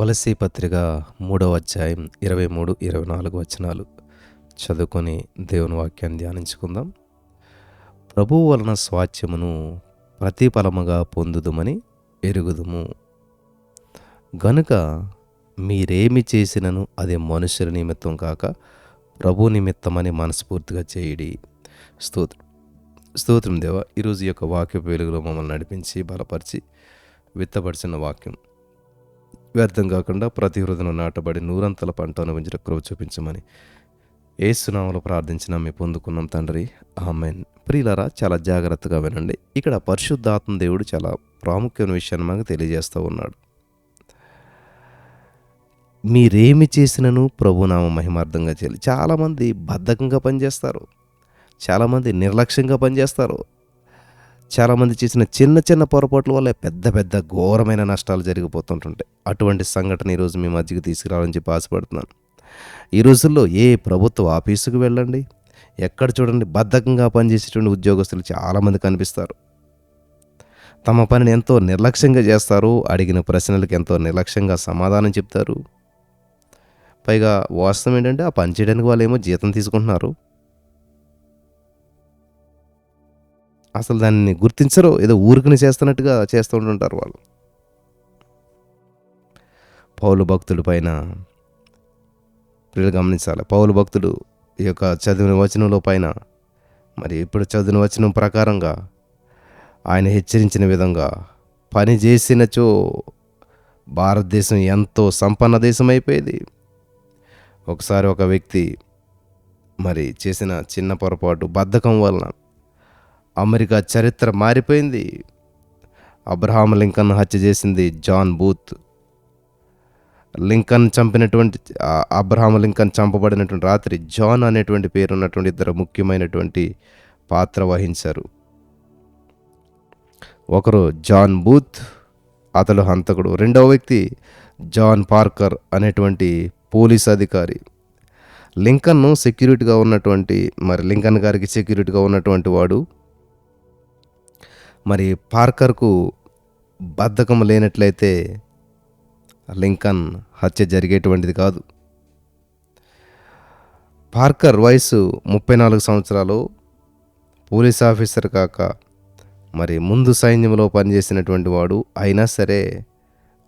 కొలసీ పత్రిక మూడవ అధ్యాయం ఇరవై మూడు ఇరవై నాలుగు వచనాలు. చదువుకొని దేవుని వాక్యాన్ని ధ్యానించుకుందాం. ప్రభువు వలన స్వాస్థ్యమును ప్రతిఫలముగా పొందుదుమని ఎరుగుదుము. గనుక మీరేమి చేసినను అది మనుషుల నిమిత్తం కాక ప్రభు నిమిత్తమని మనస్ఫూర్తిగా చేయడి. స్తోత్రం. స్తోత్రం దేవ ఈరోజు యొక్క వాక్య వెలుగులో మమ్మల్ని నడిపించి బలపరిచి విత్తపరిచిన వాక్యం. వ్యర్థం కాకుండా ప్రతి హృదయం నాటబడి నూరంతల పంట అనుభవించిన కృప చూపించమని ఏసునామలు ప్రార్థించిన మీ పొందుకున్నాం తండ్రి. ఆమెన్. ప్రియులరా చాలా జాగ్రత్తగా వినండి. ఇక్కడ పరిశుద్ధాత్మ దేవుడు చాలా ప్రాముఖ్యమైన విషయాన్ని మనకు తెలియజేస్తూ ఉన్నాడు. మీరేమి చేసినను ప్రభునామ మహిమార్థంగా చేయాలి. చాలామంది బద్ధకంగా పనిచేస్తారు. చాలామంది నిర్లక్ష్యంగా పనిచేస్తారు. చాలామంది చేసిన చిన్న చిన్న పొరపాట్ల వల్ల పెద్ద పెద్ద ఘోరమైన నష్టాలు జరిగిపోతుంటుంటాయి. అటువంటి సంఘటన ఈరోజు మీ మధ్యకి తీసుకురావాలని చెప్పి ఆశపడుతున్నాను. ఈ రోజుల్లో ఏ ప్రభుత్వ ఆఫీసుకు వెళ్ళండి. ఎక్కడ చూడండి. బద్ధకంగా పనిచేసేటువంటి ఉద్యోగస్తులు చాలామంది కనిపిస్తారు. తమ పనిని ఎంతో నిర్లక్ష్యంగా చేస్తారు. అడిగిన ప్రశ్నలకు ఎంతో నిర్లక్ష్యంగా సమాధానం చెప్తారు. పైగా వాస్తవం ఏంటంటే ఆ పని చేయడానికి వాళ్ళు ఏమో జీతం తీసుకుంటున్నారు. అసలు దాన్ని గుర్తించరు ఏదో ఊరికని చేస్తున్నట్టుగా చేస్తూ ఉంటుంటారు వాళ్ళు. పౌలు భక్తుడి పైన ప్రియులు గమనించాలి. పౌలు భక్తుడు ఈ యొక్క చదివిన వచనంలో పైన మరి ఇప్పుడు చదివిన వచనం ప్రకారంగా ఆయన హెచ్చరించిన విధంగా పని చేసినచో భారతదేశం ఎంతో సంపన్న దేశం అయిపోయేది ఒకసారి ఒక వ్యక్తి మరి చేసిన చిన్న పొరపాటు బద్ధకం వలన అమెరికా చరిత్ర మారిపోయింది. అబ్రహాం లింకన్ హత్య చేసింది జాన్ బూత్. లింకన్ చంపినటువంటి అబ్రహాం లింకన్ చంపబడినటువంటి రాత్రి జాన్ అనేటువంటి పేరు ఉన్నటువంటి ఇద్దరు ముఖ్యమైనటువంటి పాత్ర వహించారు. ఒకరు జాన్ బూత్ అతడు హంతకుడు. రెండవ వ్యక్తి జాన్ పార్కర్ అనేటువంటి పోలీస్ అధికారి. లింకన్ను సెక్యూరిటీగా ఉన్నటువంటి మరి లింకన్ గారికి సెక్యూరిటీగా ఉన్నటువంటి వాడు మరి పార్కర్కు బద్ధకం లేనట్లయితే లింకన్ హత్య జరిగేటువంటిది కాదు. పార్కర్ వయసు ముప్పై నాలుగు సంవత్సరాలు పోలీస్ ఆఫీసర్ కాక మరి ముందు సైన్యంలో పనిచేసినటువంటి వాడు అయినా సరే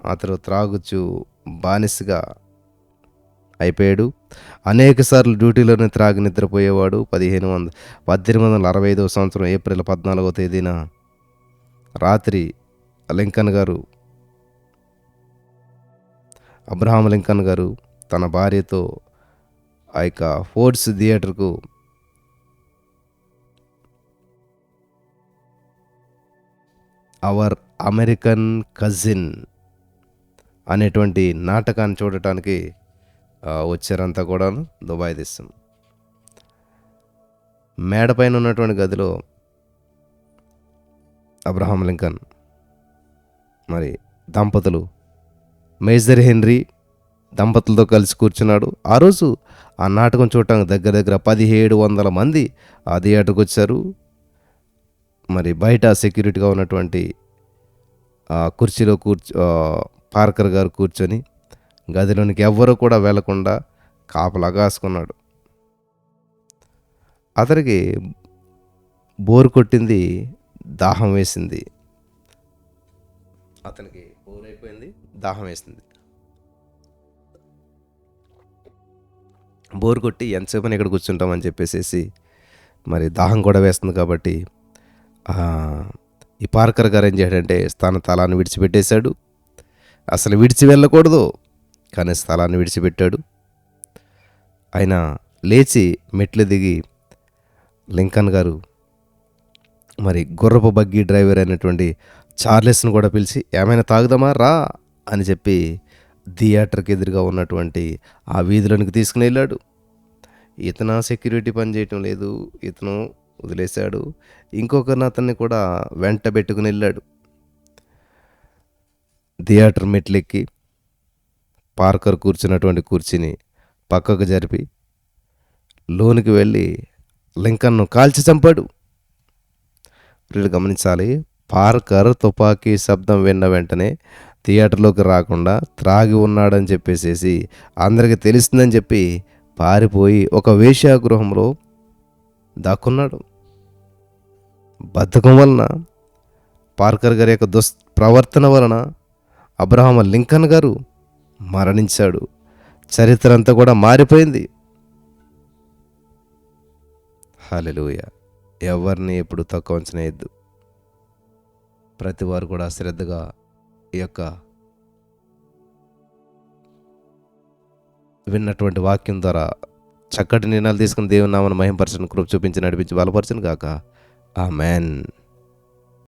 అతడు త్రాగుచు బానిసగా అయిపోయాడు. అనేకసార్లు డ్యూటీలోనే త్రాగి నిద్రపోయేవాడు. పదిహేను వంద పద్దెనిమిది వందల అరవై ఐదవ సంవత్సరం ఏప్రిల్ పద్నాలుగో తేదీన రాత్రి లింకన్ గారు అబ్రహాం లింకన్ గారు తన భార్యతో ఆ యొక్క ఫోర్డ్స్ థియేటర్కు అవర్ అమెరికన్ కజిన్ అనేటువంటి నాటకాన్ని చూడటానికి వచ్చారంతా కూడాను దుబాయ్ దేశం. మేడపైన ఉన్నటువంటి గదిలో అబ్రహాం లింకన్ మరి దంపతులు మేజర్ హెన్రీ దంపతులతో కలిసి కూర్చున్నాడు. ఆ రోజు ఆ నాటకం చూడటానికి దగ్గర దగ్గర పదిహేడు వందల మంది ఆ థియేటర్కి వచ్చారు. మరి బయట సెక్యూరిటీగా ఉన్నటువంటి కుర్చీలో కూర్చో పార్కర్ గారు కూర్చొని గదిలోనికి ఎవ్వరూ కూడా వెళ్ళకుండా కాపలా కాసుకున్నాడు. అతనికి బోరు కొట్టింది దాహం వేసింది. అతనికి బోర్ అయిపోయింది దాహం వేసింది. బోర్ కొట్టి ఎంతసేపు ఇక్కడ కూర్చుంటామని చెప్పేసేసి మరి దాహం కూడా వేస్తుంది కాబట్టి ఈ పార్కర్ గారు ఏం చేయడంటే స్థాన తలాన్ని విడిచిపెట్టేశాడు. అసలు విడిచి వెళ్ళకూడదు కానీ స్థలాన్ని విడిచిపెట్టాడు. ఆయన లేచి మెట్లు దిగి లింకన్ గారు మరి గుర్రపు బగ్గీ డ్రైవర్ అయినటువంటి చార్లెస్ను కూడా పిలిచి ఏమైనా తాగుదామా? రా! అని చెప్పి థియేటర్కి ఎదురుగా ఉన్నటువంటి ఆ వీధిలోనికి తీసుకుని వెళ్ళాడు. ఇతను సెక్యూరిటీ పని చేయటం లేదు. ఇతను వదిలేశాడు. ఇంకొకరిని అతన్ని కూడా వెంట పెట్టుకుని వెళ్ళాడు. థియేటర్ మెట్లెక్కి పార్కర్ కూర్చున్నటువంటి కుర్చీని పక్కకు జరిపి లోనికి వెళ్ళి లింకన్ను కాల్చి చంపాడు. వీళ్ళు గమనించాలి. పార్కర్ తుపాకీ శబ్దం విన్న వెంటనే థియేటర్లోకి రాకుండా త్రాగి ఉన్నాడని చెప్పేసేసి అందరికీ తెలుస్తుందని చెప్పి పారిపోయి ఒక వేశ్యాగృహంలో దాక్కున్నాడు. బద్ధకం వలన పార్కర్ గారి యొక్క దుస్ ప్రవర్తన వలన అబ్రహాం లింకన్ గారు మరణించాడు. చరిత్ర అంతా కూడా మారిపోయింది. హాలెలూయ ఎవరిని ఎప్పుడు తక్కువ అంచనేయద్దు ప్రతి వారు కూడా శ్రద్ధగా ఈ యొక్క విన్నటువంటి వాక్యం ద్వారా చక్కటి నిర్ణయాలు తీసుకుని దేవుని నామను మహింపరచని కృప చూపించి నడిపించి బలపరచను కాక ఆ మ్యాన్